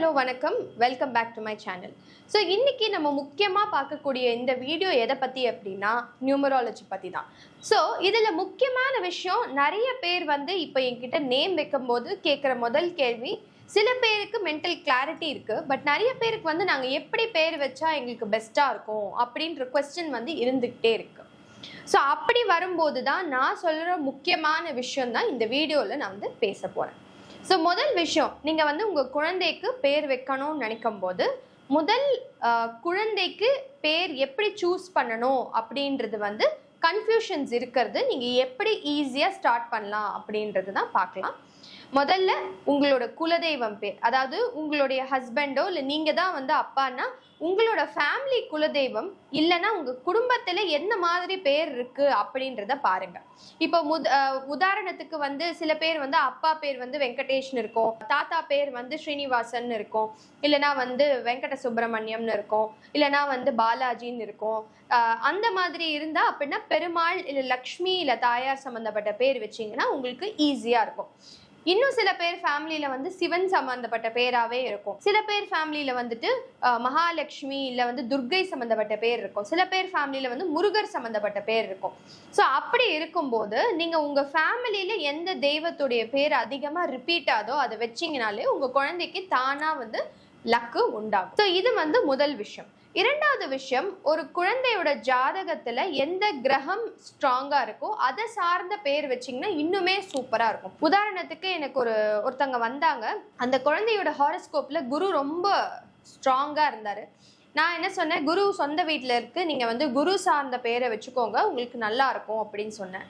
Hello வணக்கம். Welcome back to my channel so இன்னைக்கு நம்ம முக்கியமாக பார்க்கக்கூடிய இந்த வீடியோ எதை பற்றி அப்படின்னா நியூமராலஜி பற்றி தான். ஸோ இதில் முக்கியமான விஷயம் நிறைய பேர் வந்து இப்போ என்கிட்ட நேம் வைக்கும்போது கேட்குற முதல் கேள்வி சில பேருக்கு மென்டல் கிளாரிட்டி இருக்குது பட் நிறைய பேருக்கு வந்து நாங்கள் எப்படி பேர் வச்சா எங்களுக்கு பெஸ்ட்டாக இருக்கும் அப்படின்ற கொஸ்டின் வந்து இருந்துக்கிட்டே இருக்கு. ஸோ அப்படி வரும்போது தான் நான் சொல்கிற முக்கியமான விஷயம் தான் இந்த வீடியோவில் நான் வந்து பேச போகிறேன் ஸோ முதல் விஷயம் நீங்கள் வந்து உங்கள் குழந்தைக்கு பேர் வைக்கணும்னு நினைக்கும் போது முதல் குழந்தைக்கு பேர் எப்படி சூஸ் பண்ணணும் அப்படின்றது வந்து கன்ஃபியூஷன்ஸ் இருக்கிறது. நீங்கள் எப்படி ஈஸியாக ஸ்டார்ட் பண்ணலாம் அப்படின்றது தான் பார்க்கலாம். முதல்ல உங்களோட குலதெய்வம் பேர். அதாவது உங்களுடைய ஹஸ்பண்டோ இல்லை நீங்கள் தான் வந்து அப்பான்னா உங்களோட ஃபேமிலி குலதெய்வம் இல்லைன்னா உங்கள் குடும்பத்தில் என்ன மாதிரி பேர் இருக்கு அப்படின்றத பாருங்க. இப்போ முத உதாரணத்துக்கு வந்து சில பேர் வந்து அப்பா பேர் வந்து வெங்கடேஷ்னு இருக்கும். தாத்தா பேர் வந்து ஸ்ரீனிவாசன் இருக்கும். இல்லைனா வந்து வெங்கட சுப்பிரமணியம்னு இருக்கும். இல்லைனா வந்து பாலாஜின்னு இருக்கும். அந்த மாதிரி இருந்தா அப்படின்னா பெருமாள் இல்லை லக்ஷ்மி இல்லை தாயார் சம்மந்தப்பட்ட பேர் வச்சீங்கன்னா உங்களுக்கு ஈஸியாக இருக்கும். இன்னும் சில பேர் ஃபேமிலியில வந்து சிவன் சம்பந்தப்பட்ட பேராவே இருக்கும். சில பேர் ஃபேமிலியில வந்துட்டு மகாலட்சுமி இல்ல வந்து துர்கை சம்பந்தப்பட்ட பேர் இருக்கும். சில பேர் ஃபேமிலியில வந்து முருகர் சம்பந்தப்பட்ட பேர் இருக்கும். ஸோ அப்படி இருக்கும்போது நீங்க உங்க ஃபேமிலியில எந்த தெய்வத்துடைய பேர் அதிகமா ரிப்பீட் ஆதோ அதை வச்சிங்கனாலே உங்க குழந்தைக்கு தானா வந்து லக்கு உண்டாகும். ஸோ இது வந்து முதல் விஷயம். இரண்டாவது விஷயம் ஒரு குழந்தையோட ஜாதகத்துல எந்த கிரகம் ஸ்ட்ராங்கா இருக்கோ அதை சார்ந்த பேர் வச்சிங்கன்னா இன்னுமே சூப்பரா இருக்கும். உதாரணத்துக்கு எனக்கு ஒரு ஒருத்தங்க வந்தாங்க. அந்த குழந்தையோட ஹாரஸ்கோப்ல குரு ரொம்ப ஸ்ட்ராங்கா இருந்தாரு. நான் என்ன சொன்னேன்? குரு சொந்த வீட்டில் இருக்கு. நீங்கள் வந்து குரு சார்ந்த பேரை வச்சுக்கோங்க. உங்களுக்கு நல்லா இருக்கும் அப்படின்னு சொன்னேன்.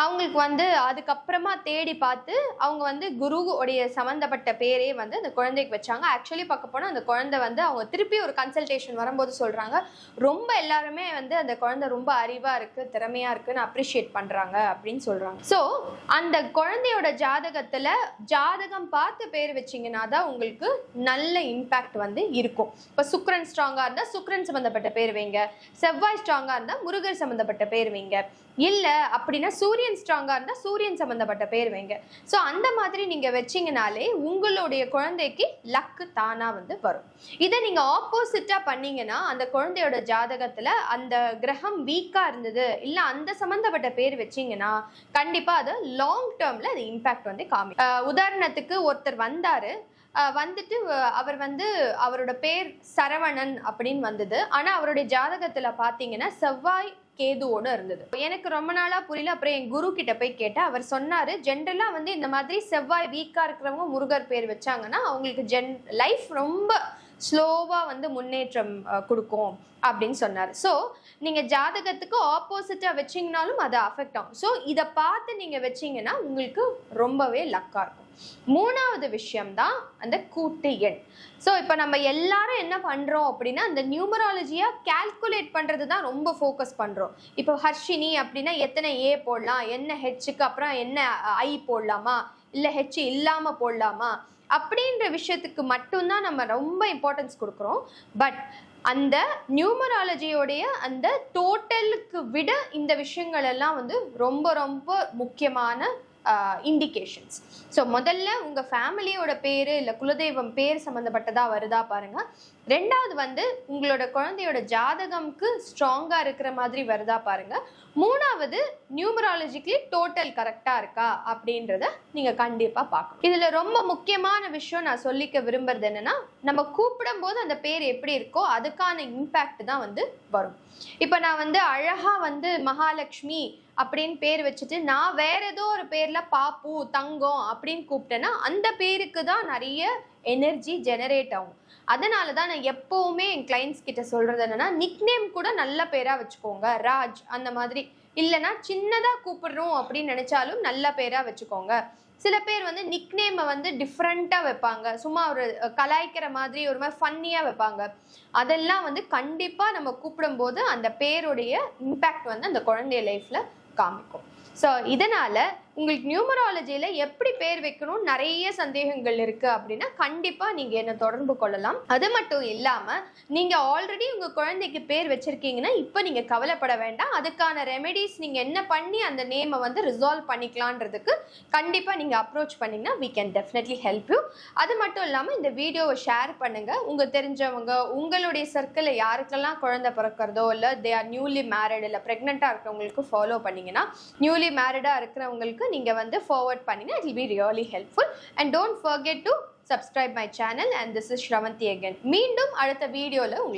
அவங்களுக்கு வந்து அதுக்கப்புறமா தேடி பார்த்து அவங்க வந்து குரு உடைய சம்மந்தப்பட்ட பேரே வந்து அந்த குழந்தைக்கு வச்சாங்க. ஆக்சுவலி பார்க்க போனால் அந்த குழந்தை வந்து அவங்க திருப்பி ஒரு கன்சல்டேஷன் வரும்போது சொல்கிறாங்க ரொம்ப எல்லாருமே வந்து அந்த குழந்தை ரொம்ப அறிவாக இருக்குது திறமையாக இருக்குன்னு அப்ரிஷியேட் பண்ணுறாங்க அப்படின்னு சொல்கிறாங்க ஸோ அந்த குழந்தையோட ஜாதகத்தில் ஜாதகம் பார்த்து பேர் வச்சீங்கன்னா தான் உங்களுக்கு நல்ல இம்பேக்ட் வந்து இருக்கும். இப்போ சுக்ரன் ஸ்ட்ராங்காக இருந்தால் சுக்ரன் சம்மந்தப்பட்ட பேர் வைங்க. செவ்வாய் ஸ்ட்ராங்காக இருந்தால் முருகர் சம்மந்தப்பட்ட பேர் வைங்க. இல்லை அப்படின்னா சூரியன் ஸ்ட்ராங்காக இருந்தால் சூரியன் சம்மந்தப்பட்ட பேர் வைங்க. ஸோ அந்த மாதிரி நீங்கள் வச்சீங்கனாலே உங்களுடைய குழந்தைக்கு லக்கு தானாக வந்து வரும். இதை நீங்கள் ஆப்போசிட்டாக பண்ணீங்கன்னா அந்த குழந்தையோட ஜாதகத்தில் அந்த கிரகம் வீக்காக இருந்தது இல்லை அந்த சம்மந்தப்பட்ட பேர் வச்சீங்கன்னா கண்டிப்பாக அது லாங் டேர்மில் அது இம்பேக்ட் வந்து காமி உதாரணத்துக்கு ஒருத்தர் வந்தார் வந்துட்டு அவர் வந்து அவரோட பேர் சரவணன் அப்படின்னு வந்தது. ஆனால் அவருடைய ஜாதகத்தில் பார்த்தீங்கன்னா செவ்வாய் கேதுவோட இருந்தது. எனக்கு ரொம்ப நாளா புரியல. அப்புறம் என் குரு கிட்ட போய் கேட்டேன் அவர் சொன்னாரு ஜென்ரலா வந்து இந்த மாதிரி செவ்வாய் வீக்கா இருக்கிறவங்க முருகர் பேர் வச்சாங்கன்னா அவங்களுக்கு ஜென் லைஃப் ரொம்ப ஸ்லோவாக வந்து முன்னேற்றம் கொடுக்கும் அப்படின்னு சொன்னார். ஸோ நீங்கள் ஜாதகத்துக்கு ஆப்போசிட்டாக வச்சிங்கனாலும் அது அஃபெக்ட் ஆகும். ஸோ இதை பார்த்து நீங்கள் வச்சீங்கன்னா உங்களுக்கு ரொம்பவே லக்காக இருக்கும். மூணாவது விஷயம்தான் அந்த கூட்டு எண். ஸோ இப்போ நம்ம எல்லாரும் என்ன பண்ணுறோம் அப்படின்னா அந்த நியூமராலஜியாக கால்குலேட் பண்ணுறது தான் ரொம்ப ஃபோக்கஸ் பண்ணுறோம் இப்போ ஹர்ஷினி அப்படின்னா எத்தனை ஏ போடலாம்? என்ன ஹெச்சுக்கு அப்புறம் என்ன ஐ போடலாமா? இல்லை ஹெச் இல்லாமல் போடலாமா? அப்படின்ற விஷயத்துக்கு மட்டும்தான் நம்ம ரொம்ப இம்பார்ட்டன்ஸ் கொடுக்குறோம். பட் அந்த நியூமராலஜியோடைய அந்த டோட்டலுக்கு விட இந்த விஷயங்கள் எல்லாம் வந்து ரொம்ப ரொம்ப முக்கியமான இண்டிகேஷன்ஸ் ஸோ முதல்ல உங்கள் ஃபேமிலியோட பேர் இல்லை குலதெய்வம் பேர் சம்மந்தப்பட்டதாக வருதா பாருங்க. ரெண்டாவது வந்து உங்களோட குழந்தையோட ஜாதகம்க்கு ஸ்ட்ராங்காக இருக்கிற மாதிரி வருதா பாருங்க. மூணாவது நியூமராலஜிக்கலி டோட்டல் கரெக்டாக இருக்கா அப்படின்றத நீங்கள் கண்டிப்பாக பார்க்கணும். இதில் ரொம்ப முக்கியமான விஷயம் நான் சொல்லிக்க விரும்புறது என்னன்னா நம்ம கூப்பிடும்போது அந்த பேர் எப்படி இருக்கோ அதுக்கான இம்பேக்ட் தான் வந்து வரும். இப்போ நான் வந்து அழகா வந்து மகாலட்சுமி அப்படின்னு பேர் வச்சுட்டு நான் வேற ஏதோ ஒரு பேர்ல பாப்பு தங்கம் அப்படின்னு கூப்பிட்டேன்னா அந்த பேருக்கு தான் நிறைய எனர்ஜி ஜெனரேட் ஆகும். அதனால தான் நான் எப்போவுமே என் கிளைண்ட்ஸ் கிட்ட சொல்கிறது என்னென்னா நிக்நேம் கூட நல்ல பேராக வச்சுக்கோங்க. ராஜ் அந்த மாதிரி. இல்லைன்னா சின்னதாக கூப்பிடுறோம் அப்படின்னு நினைச்சாலும் நல்ல பேராக வச்சுக்கோங்க. சில பேர் வந்து நிக்நேமை வந்து டிஃப்ரெண்ட்டாக வைப்பாங்க. சும்மா ஒரு கலாய்க்கிற மாதிரி ஒரு மாதிரி ஃபன்னியாக வைப்பாங்க. அதெல்லாம் வந்து கண்டிப்பாக நம்ம கூப்பிடும்போது அந்த பேருடைய இம்பேக்ட் வந்து அந்த குழந்தைய லைஃப்பில் காமிக்கும். ஸோ இதனால் உங்களுக்கு நியூமராலஜியில் எப்படி பேர் வைக்கணும் நிறைய சந்தேகங்கள் இருக்குது அப்படின்னா கண்டிப்பாக நீங்கள் என்னை தொடர்பு கொள்ளலாம். அது மட்டும் இல்லாமல் நீங்கள் ஆல்ரெடி உங்கள் குழந்தைக்கு பேர் வச்சுருக்கீங்கன்னா இப்போ நீங்கள் கவலைப்பட வேண்டாம். அதுக்கான ரெமெடிஸ் நீங்கள் என்ன பண்ணி அந்த நேமை வந்து ரிசால்வ் பண்ணிக்கலான்றதுக்கு கண்டிப்பாக நீங்கள் அப்ரோச் பண்ணிங்கன்னா we can definitely help you அது மட்டும் இல்லாமல் இந்த வீடியோவை ஷேர் பண்ணுங்கள் உங்கள் தெரிஞ்சவங்க உங்களுடைய சர்க்கிளில் யாருக்கெல்லாம் குழந்தை பிறக்கிறதோ இல்லை தே ஆர் நியூலி மேரிட் இல்லை ப்ரெக்னெண்ட்டாக இருக்கிறவங்களுக்கு ஃபாலோ பண்ணிங்கன்னா நியூலி மேரிடாக இருக்கிறவங்களுக்கு நம்பருக்கு நீங்கள் வந்து ஃபார்வர்ட் பண்ணினா it will be really helpful and don't forget to subscribe my channel and this is Sravanthi again மீண்டும் அடுத்த வீடியோவில் உங்களை